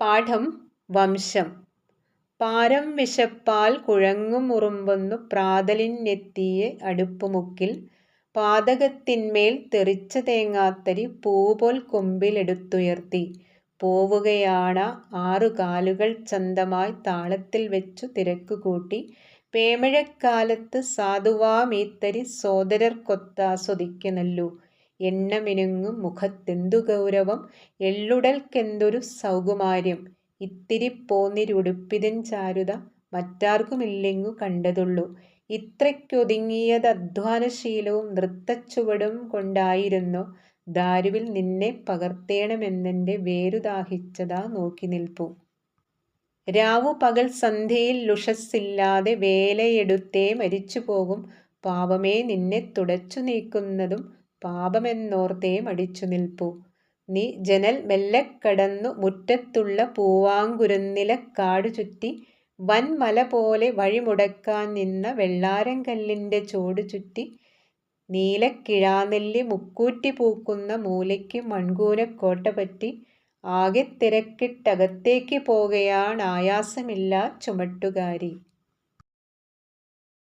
പാഠം വംശം. പാരം വിശപ്പാൽ കുഴങ്ങുമുറുമ്പൊന്നു പ്രാതലിനെത്തിയ അടുപ്പുമുക്കിൽ. പാതകത്തിന്മേൽ തെറിച്ച തേങ്ങാത്തരി പൂപോൽ കൊമ്പിലെടുത്തുയർത്തി പോവുകയാണ ആറുകാലുകൾ ചന്തമായി താളത്തിൽ വെച്ചു തിരക്കുകൂട്ടി പേമഴക്കാലത്ത് സാധുവാമീത്തരി സോദരർക്കൊത്താസ്വദിക്കനല്ലു എണ്ണമിനുങ്ങും മുഖത്തെന്തു ഗൗരവം? എള്ളുടൽക്കെന്തൊരു സൗകുമാര്യം? ഇത്തിരി പോന്നിരുടുപ്പിതൻ ചാരുത മറ്റാർക്കുമില്ലെങ്ങു കണ്ടതുള്ളു. ഇത്രയ്ക്കൊതുങ്ങിയതധ്വാനശീലവും നൃത്തച്ചുവടും കൊണ്ടായിരുന്നു ദാരുവിൽ നിന്നെ പകർത്തേണമെന്നെന്റെ വേരുദാഹിച്ചതാ നോക്കി നിൽപ്പു രാവു പകൽ സന്ധ്യയിൽ ലുഷസ്സില്ലാതെ വേലയെടുത്തേ മരിച്ചു പോകും പാവമേ നിന്നെ തുടച്ചു നീക്കുന്നതും പാപമെന്നോർത്തേ മടിച്ചു നിൽപ്പു. നീ ജനൽ മെല്ലെ കടന്നു മുറ്റത്തുള്ള പൂവാങ്കുരുന്നിലക്കാടു ചുറ്റി വൻമല പോലെ വഴിമുടക്കാൻ നിന്ന വെള്ളാരംകല്ലിന്റെ ചോട് ചുറ്റി നീലക്കിഴാനെല്ലി മുക്കൂറ്റി പൂക്കുന്ന മൂലയ്ക്ക് മൺകൂനക്കോട്ട പറ്റി ആകെ തിരക്കിട്ടകത്തേക്ക് പോകയാണായാസമില്ലാ ചുമട്ടുകാരി.